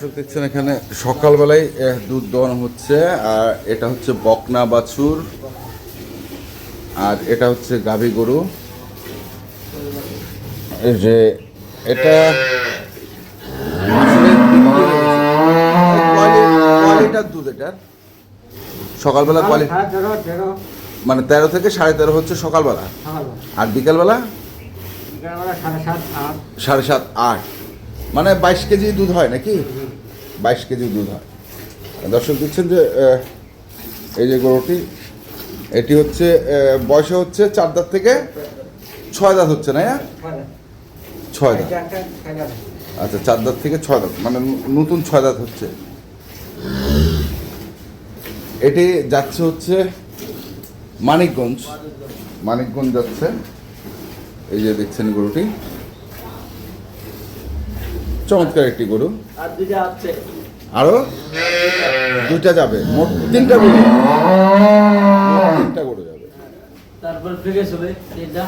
দর্শক দেখছেন এখানে সকালবেলায় দুধ দোয়ানো হচ্ছে আর এটা হচ্ছে বকনা বাছুর আর এটা হচ্ছে গাভী গরু। যে এটা হয়ে কোয়ালিটার দুধ এটা সকালবেলা কোয়ালিটি হ্যাঁ তেরো তেরো মানে তেরো থেকে সাড়ে তেরো হচ্ছে সকালবেলা। আর বিকালবেলা? সাড়ে সাত আট। মানে বাইশ কেজি দুধ হয় নাকি? বাইশ কেজি দুধ হয়। দর্শক দিচ্ছেন যে এই যে গরুটি, এটি হচ্ছে বয়সে হচ্ছে চার দাঁত থেকে ছয় দাঁত হচ্ছে, না? ছয় দাঁত। আচ্ছা চার দাঁত থেকে ছয় দাঁত মানে নতুন ছয় দাঁত হচ্ছে। এটি যাচ্ছে হচ্ছে মানিকগঞ্জ। মানিকগঞ্জ যাচ্ছে। এই যে দেখছেন গরুটি। চমৎকার একটি গরু। আর দুইটা যাবে। মোট তিনটা গরু। তিনটা গরু যাবে। তারপর ফিরে চলে তিনটা।